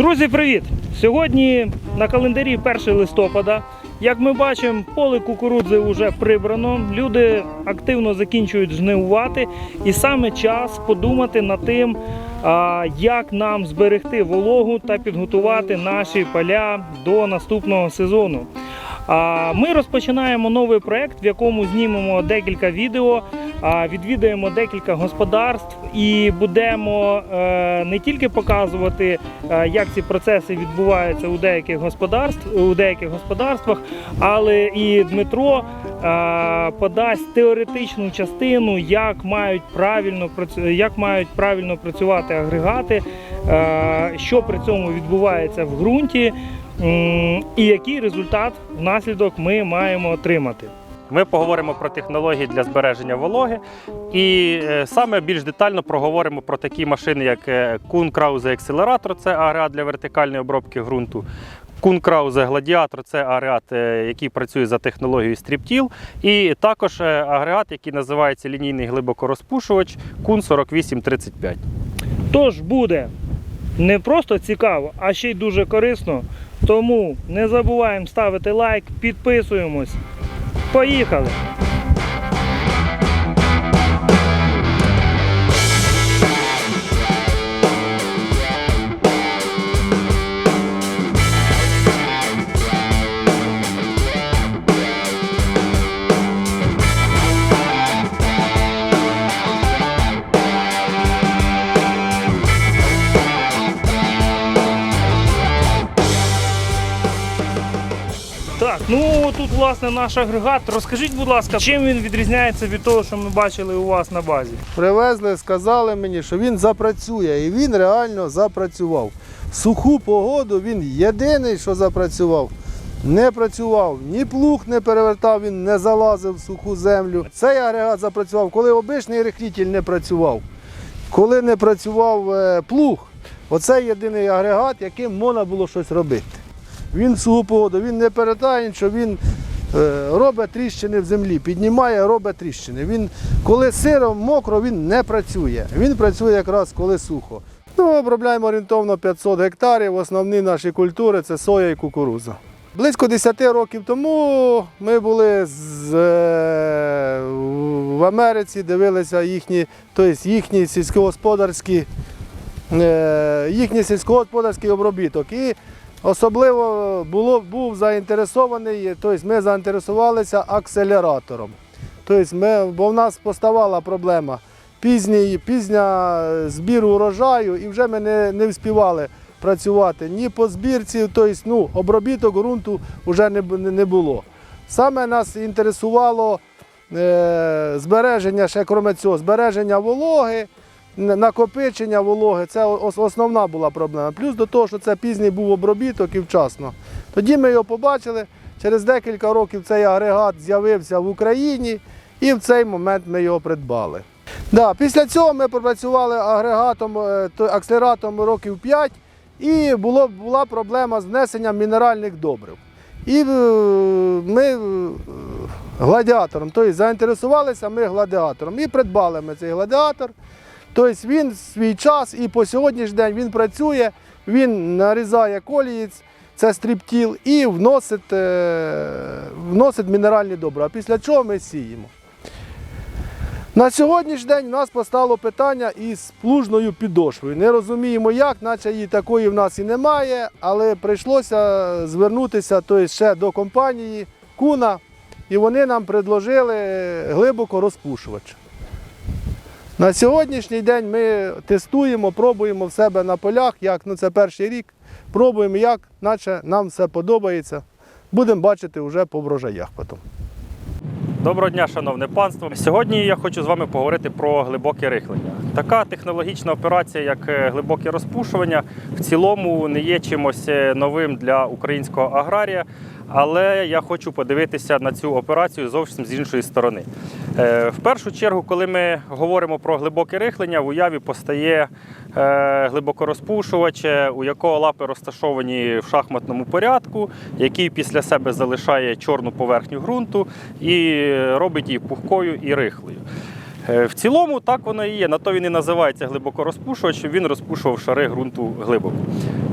Друзі, привіт! Сьогодні на календарі 1 листопада. Як ми бачимо, поле кукурудзи вже прибрано. Люди активно закінчують жнивувати, і саме час подумати над тим, як нам зберегти вологу та підготувати наші поля до наступного сезону. Ми розпочинаємо новий проект, в якому знімемо декілька відео, відвідаємо декілька господарств і будемо е, не тільки показувати, е, як ці процеси відбуваються у деяких господарств, у деяких господарствах, але і Дмитро е, подасть теоретичну частину, як мають правильно як мають правильно працювати агрегати, що при цьому відбувається в ґрунті. І який результат внаслідок ми маємо отримати. Ми поговоримо про технології для збереження вологи і е, саме більш детально проговоримо про такі машини, як е, Krause Accelerator, це агрегат для вертикальної обробки ґрунту. Krause Gladiator це агрегат, який працює за технологією стріптіл. І також е, агрегат, який називається лінійний глибокорозпушувач Kuhn 4835. Тож буде не просто цікаво, а ще й дуже корисно. Тому не забуваємо ставити лайк, підписуємось. Поїхали! Власне наш агрегат. Розкажіть, будь ласка, чим він відрізняється від того, що ми бачили у вас на базі? Привезли, сказали мені, що він запрацює, і він реально запрацював. Суху погоду він єдиний, що запрацював. Не працював, ні плуг не перевертав, він не залазив в суху землю. Цей агрегат запрацював, коли обичний рихлітель не працював, коли не працював е, плуг. Оце єдиний агрегат, яким можна було щось робити. Він суху погоду, він не перетає, нічого, він робить тріщини в землі, піднімає, робить тріщини. Він, коли сиро, мокро, він не працює. Він працює якраз коли сухо. Ну, обробляємо орієнтовно 500 гектарів. Основні наші культури це соя і кукуруза. Близько 10 років тому ми були з, е, в Америці, дивилися їхні, тобто їхні сільськогосподарські, е, їхній сільськогосподарський обробіток. І Особливо було, був заінтересований, тобто ми заінтересувалися акселератором. Тобто ми, бо в нас поставала проблема пізній, пізня збір урожаю, і вже ми не, не вспівали працювати ні по збірці, тобто ну, обробіток ґрунту вже не, не було. Саме нас інтересувало е, збереження, ще крім цього, збереження вологи, накопичення вологи це основна була проблема. Плюс до того, що це пізній був обробіток і вчасно. Тоді ми його побачили. Через декілька років цей агрегат з'явився в Україні, і в цей момент ми його придбали. Да, після цього ми пропрацювали агрегатом, е, акселератором років 5, і було, була проблема з внесенням мінеральних добрив. І е, ми е, гладіатором, тобто заінтересувалися ми гладіатором і придбали ми цей гладіатор. Тобто він свій час і по сьогоднішній день він працює, він нарізає колієць, це стріптіл, і вносить, е, вносить мінеральні добрива. Після чого ми сіємо. На сьогоднішній день у нас постало питання із плужною підошвою. Не розуміємо як, наче її такої в нас і немає, але прийшлося звернутися тобто, ще до компанії Куна, і вони нам предложили глибоко розпушувач. На сьогоднішній день ми тестуємо, пробуємо в себе на полях, як ну це перший рік. Пробуємо, як, наче нам все подобається. Будемо бачити вже по врожаях потім. Доброго дня, шановне панство. Сьогодні я хочу з вами поговорити про глибоке рихлення. Така технологічна операція, як е, глибоке розпушування, в цілому не є чимось е, новим для українського аграрія. Але я хочу подивитися на цю операцію зовсім з іншої сторони. Е, В першу чергу, коли ми говоримо про глибоке рихлення, в уяві постає е, глибокорозпушувач, е, у якого лапи розташовані в шахматному порядку, який після себе залишає чорну поверхню ґрунту і робить її пухкою і рихлою. Е, В цілому так воно і є. На то він і називається глибокорозпушувач, щоб він розпушував шари ґрунту глибоко.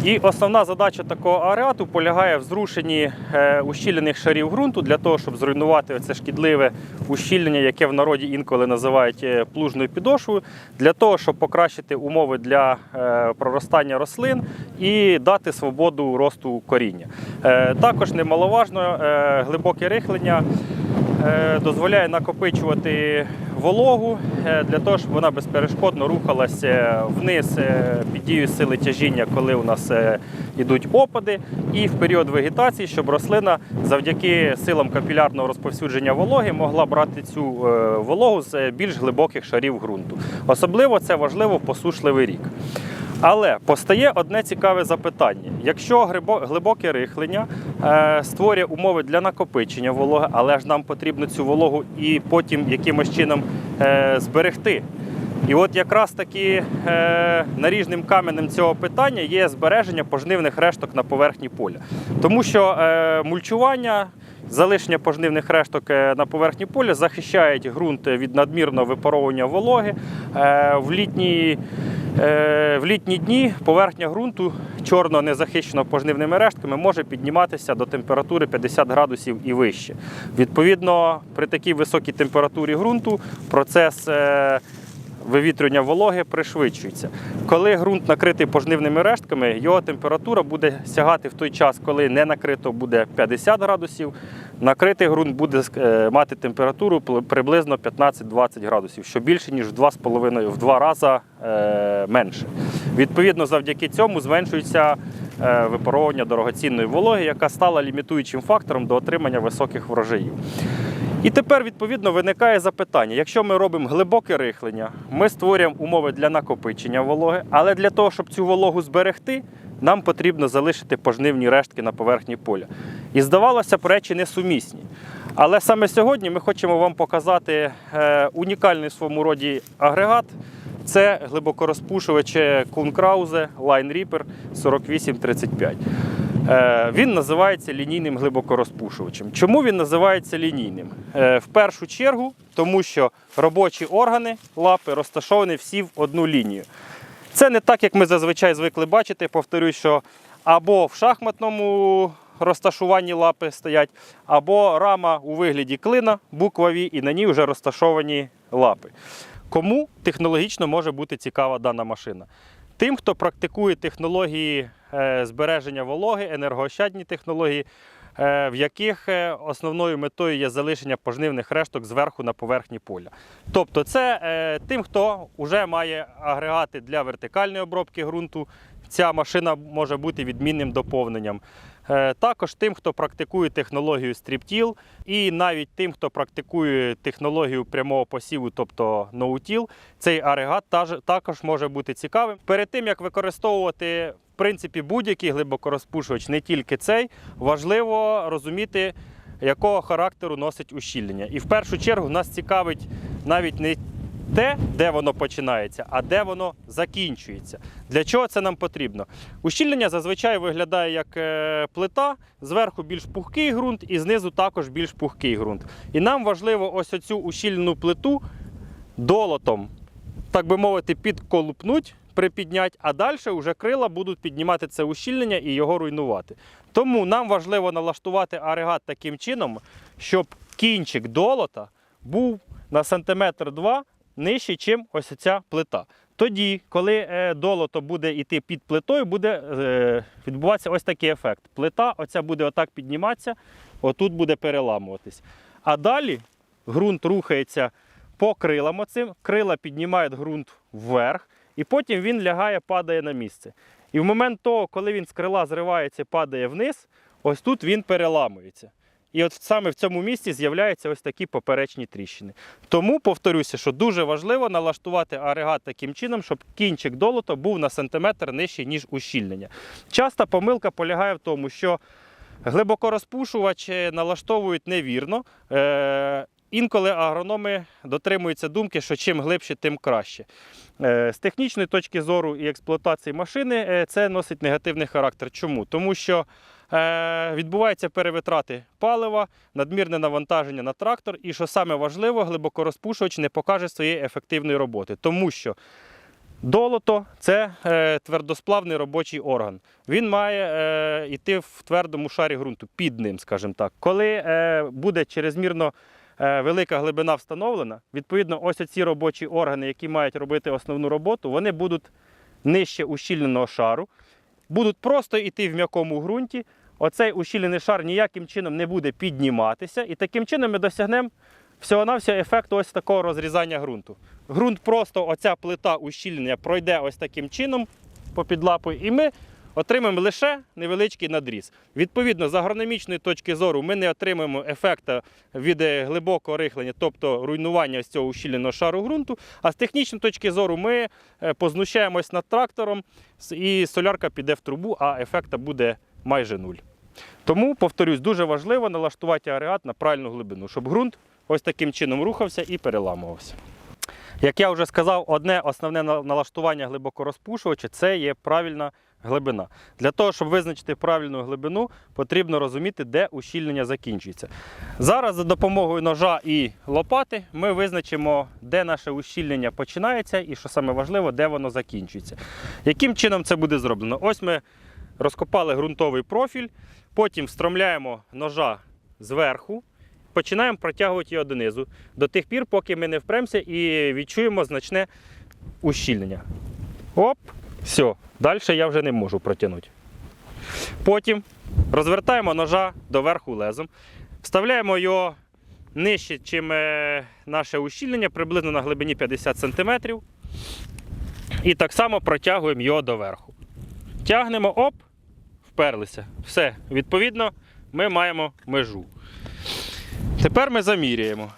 І основна задача такого агрегату полягає в зрушенні е, ущільнених шарів ґрунту для того, щоб зруйнувати це шкідливе ущільнення, яке в народі інколи називають е, плужною підошвою, для того, щоб покращити умови для проростання рослин і дати свободу росту коріння. Також немаловажно глибоке рихлення дозволяє накопичувати вологу е, для того, щоб вона безперешкодно рухалася вниз е, під дією сили тяжіння, коли у нас е, йдуть опади, і в період вегетації, щоб рослина завдяки силам капілярного розповсюдження вологи могла брати цю вологу з більш глибоких шарів ґрунту. Особливо це важливо в посушливий рік. Але постає одне цікаве запитання: якщо глибоке рихлення е, створює умови для накопичення вологи, але ж нам потрібно цю вологу і потім якимось чином е, зберегти. І от якраз таки е, наріжним каменем цього питання є збереження пожнивних решток на поверхні поля. Тому що е, мульчування, залишення пожнивних решток е, на поверхні поля захищають ґрунт від надмірного випаровування вологи. В літній В літні дні поверхня ґрунту чорно незахищено пожнивними рештками може підніматися до температури 50 градусів і вище. Відповідно, при такій високій температурі ґрунту процес е, вивітрювання вологи пришвидшується. Коли ґрунт накритий пожнивними рештками, його температура буде сягати в той час, коли не накрито буде 50 градусів. Накритий ґрунт буде е, мати температуру приблизно 15-20 градусів, що більше ніж в 2,5 в 2 рази е, менше. Відповідно, завдяки цьому зменшується е, випаровування дорогоцінної вологи, яка стала лімітуючим фактором до отримання високих врожаїв. І тепер відповідно виникає запитання: якщо ми робимо глибоке рихлення, ми створюємо умови для накопичення вологи, але для того, щоб цю вологу зберегти, нам потрібно залишити пожнивні рештки на поверхні поля. І здавалося б, речі несумісні. Але саме сьогодні ми хочемо вам показати е, унікальний в своєму роді агрегат. Це глибокорозпушувач Kuhn Krause Line Reaper 4835. Е, Він називається лінійним глибокорозпушувачем. Чому він називається лінійним? Е, В першу чергу, тому що робочі органи лапи розташовані всі в одну лінію. Це не так, як ми зазвичай звикли бачити. Повторюю, що або в шахматному розташуванні лапи стоять, або рама у вигляді клина, буква V, і на ній вже розташовані лапи. Кому технологічно може бути цікава дана машина? Тим, хто практикує технології е, збереження вологи, енергоощадні технології, е, в яких е, основною метою є залишення пожнивних решток зверху на поверхні поля. Тобто, це тим, хто вже має агрегати для вертикальної обробки ґрунту, ця машина може бути відмінним доповненням. Е, Також тим, хто практикує технологію стріптіл, і навіть тим, хто практикує технологію прямого посіву, тобто ноутіл, цей агрегат таж- також може бути цікавим. Перед тим як використовувати в принципі будь-який глибокорозпушувач, не тільки цей, важливо розуміти, якого характеру носить ущільнення. І в першу чергу нас цікавить навіть не те, де воно починається, а де воно закінчується. Для чого це нам потрібно? Ущільнення зазвичай виглядає як е, плита, зверху більш пухкий ґрунт і знизу також більш пухкий ґрунт. І нам важливо ось оцю ущільнену плиту долотом, так би мовити, підколупнуть, припіднять, а далі вже крила будуть піднімати це ущільнення і його руйнувати. Тому нам важливо налаштувати агрегат таким чином, щоб кінчик долота був на сантиметр два нижче, ніж ось ця плита. Тоді, коли е, долото буде йти під плитою, буде е, відбуватися ось такий ефект. Плита оця буде отак підніматися, отут буде переламуватись. А далі ґрунт рухається по крилам оцим, крила піднімають ґрунт вверх, і потім він лягає, падає на місце. І в момент того, коли він з крила зривається і падає вниз, ось тут він переламується. І от саме в цьому місці з'являються ось такі поперечні тріщини. Тому повторюся, що дуже важливо налаштувати агрегат таким чином, щоб кінчик долота був на сантиметр нижчий, ніж ущільнення. Часта помилка полягає в тому, що глибокорозпушувач налаштовують невірно. Е, Інколи агрономи дотримуються думки, що чим глибше, тим краще. Е, З технічної точки зору і експлуатації машини е, це носить негативний характер. Чому? Тому що відбуваються перевитрати палива, надмірне навантаження на трактор, і що саме важливо, глибокорозпушувач не покаже своєї ефективної роботи, тому що Долото це е, твердосплавний робочий орган. Він має е, йти в твердому шарі ґрунту під ним, скажімо так. Коли е, буде чрезмірно е, велика глибина встановлена, відповідно, ось ці робочі органи, які мають робити основну роботу, вони будуть нижче ущільненого шару, будуть просто йти в м'якому ґрунті. Оцей ущілений шар ніяким чином не буде підніматися, і таким чином ми досягнемо всього-навсього ефекту ось такого розрізання ґрунту. Ґрунт просто оця плита ущільнення пройде ось таким чином попід лапою, і ми отримаємо лише невеличкий надріз. Відповідно, з агрономічної точки зору ми не отримаємо ефекту від е, глибокого рихлення, тобто руйнування ось цього ущільненого шару ґрунту. А з технічної точки зору ми е, познущаємось над трактором, і солярка піде в трубу, а ефекта буде майже нуль. Тому, повторюсь, дуже важливо налаштувати агрегат на правильну глибину, щоб ґрунт ось таким чином рухався і переламувався. Як я вже сказав, одне основне на- налаштування глибокорозпушувача це є правильна глибина. Для того, щоб визначити правильну глибину, потрібно розуміти, де ущільнення закінчується. Зараз за допомогою ножа і лопати ми визначимо, де наше ущільнення починається і, що саме важливо, де воно закінчується. Яким чином це буде зроблено? Ось ми розкопали ґрунтовий профіль, потім встромляємо ножа зверху, починаємо протягувати його донизу до тих пір, поки ми не впремося і відчуємо значне ущільнення. Оп, все, далі я вже не можу протягнути. Потім розвертаємо ножа доверху лезом, вставляємо його нижче, ніж наше ущільнення, приблизно на глибині 50 см. І так само протягуємо його доверху. Тягнемо, оп, вперлися. Все. Відповідно, ми маємо межу. Тепер ми заміряємо.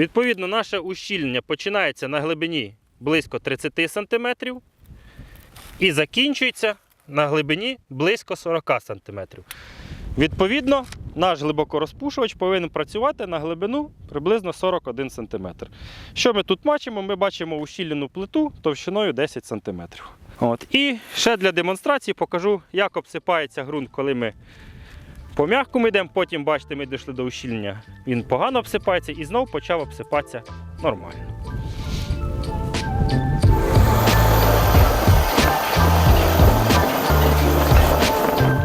Відповідно, наше ущільнення починається на глибині близько 30 см і закінчується на глибині близько 40 см. Відповідно, наш глибокорозпушувач повинен працювати на глибину приблизно 41 см. Що ми тут бачимо? Ми бачимо ущільнену плиту товщиною 10 см. От. І ще для демонстрації покажу, як обсипається ґрунт, коли ми по м'якому йдемо. Потім, бачите, ми дійшли до ущільнення. Він погано обсипається і знов почав обсипатися нормально.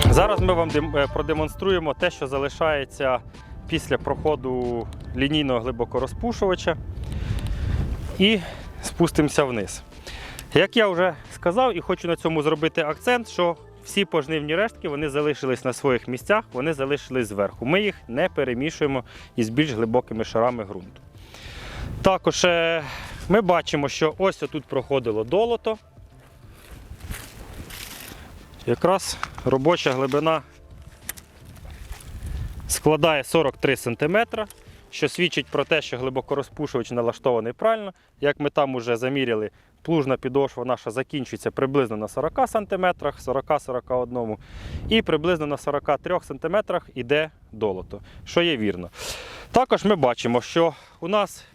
Зараз ми вам е, продемонструємо те, що залишається після проходу лінійного глибокорозпушувача. І спустимося вниз. Як я вже сказав, і хочу на цьому зробити акцент, що всі пожнивні рештки вони залишились на своїх місцях, вони залишились зверху. Ми їх не перемішуємо із більш глибокими шарами ґрунту. Також е, ми бачимо, що ось тут проходило долото. Якраз робоча глибина складає 43 см, що свідчить про те, що глибокорозпушувач налаштований правильно. Як ми там уже заміряли, плужна підошва наша закінчується приблизно на 40 см, 40-41 і приблизно на 43 см йде долото, що є вірно. Також ми бачимо, що у нас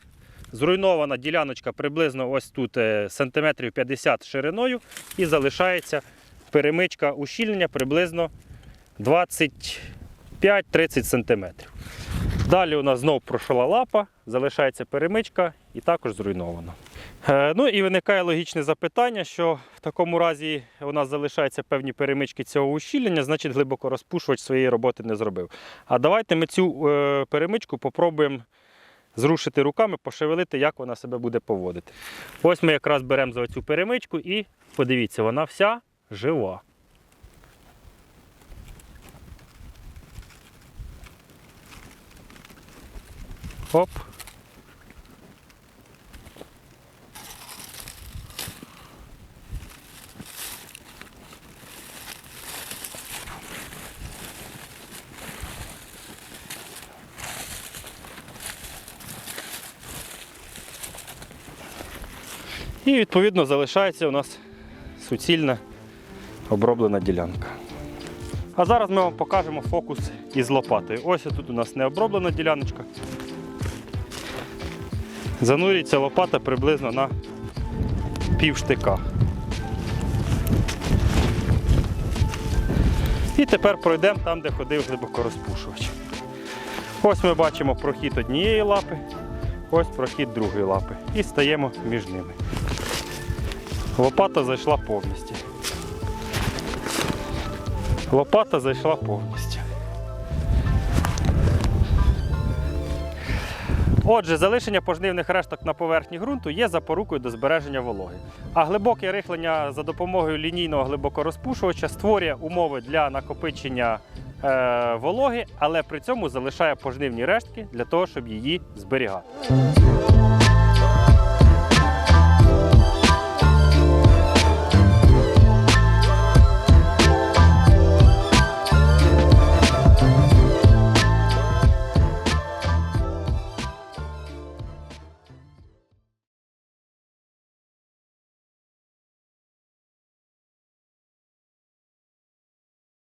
зруйнована діляночка приблизно ось тут е, сантиметрів 50 шириною і залишається перемичка ущільнення приблизно 25-30 см. Далі у нас знов пройшла лапа, залишається перемичка і також зруйновано. Е, Ну і виникає логічне запитання, що в такому разі у нас залишаються певні перемички цього ущільнення, значить глибокорозпушувач своєї роботи не зробив. А давайте ми цю е, перемичку попробуємо зрушити руками, пошевелити, як вона себе буде поводити. Ось ми якраз беремо за цю перемичку і подивіться, вона вся жива. Оп. І відповідно залишається у нас суцільна оброблена ділянка. А зараз ми вам покажемо фокус із лопатою. Ось тут у нас не оброблена діляночка. Занурюється лопата приблизно на пів штика. І тепер пройдемо там, де ходив глибокорозпушувач. Ось ми бачимо прохід однієї лапи, ось прохід другої лапи. І стаємо між ними. Лопата зайшла повністю. Лопата зайшла повністю. Отже, залишення пожнивних решток на поверхні ґрунту є запорукою до збереження вологи. А глибоке рихлення за допомогою лінійного глибокорозпушувача створює умови для накопичення е, вологи, але при цьому залишає пожнивні рештки для того, щоб її зберігати.